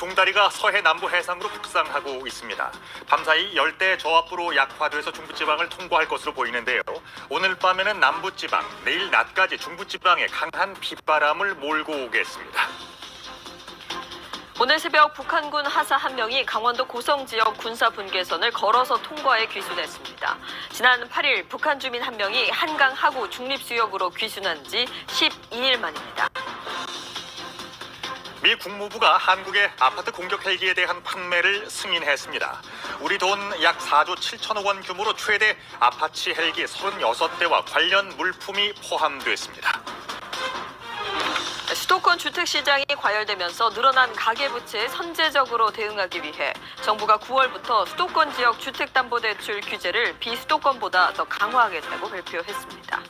종다리가 서해 남부 해상으로 북상하고 있습니다. 밤사이 열대 저압부로 약화돼서 중부지방을 통과할 것으로 보이는데요. 오늘 밤에는 남부지방, 내일 낮까지 중부지방에 강한 빗바람을 몰고 오겠습니다. 오늘 새벽 북한군 하사 한 명이 강원도 고성 지역 군사 분계선을 걸어서 통과해 귀순했습니다. 지난 8일 북한 주민 한 명이 한강 하구 중립 수역으로 귀순한 지 12일 만입니다. 미 국무부가 한국의 아파트 공격 헬기에 대한 판매를 승인했습니다. 우리 돈 약 4조 7천억 원 규모로 최대 아파치 헬기 36대와 관련 물품이 포함됐습니다. 수도권 주택 시장이 과열되면서 늘어난 가계 부채에 선제적으로 대응하기 위해 정부가 9월부터 수도권 지역 주택담보대출 규제를 비수도권보다 더 강화하겠다고 발표했습니다.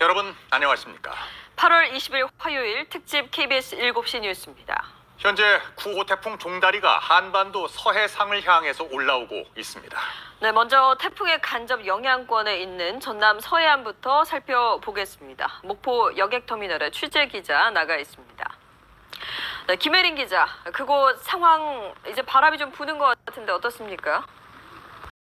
여러분 안녕하십니까? 8월 20일 화요일 특집 KBS 7시 뉴스입니다. 현재 9호 태풍 종다리가 한반도 서해상을 향해서 올라오고 있습니다. 네, 먼저 태풍의 간접 영향권에 있는 전남 서해안부터 살펴보겠습니다. 목포 여객터미널에 취재 기자 나가 있습니다. 네, 김혜린 기자, 그곳 상황 이제 바람이 좀 부는 것 같은데 어떻습니까?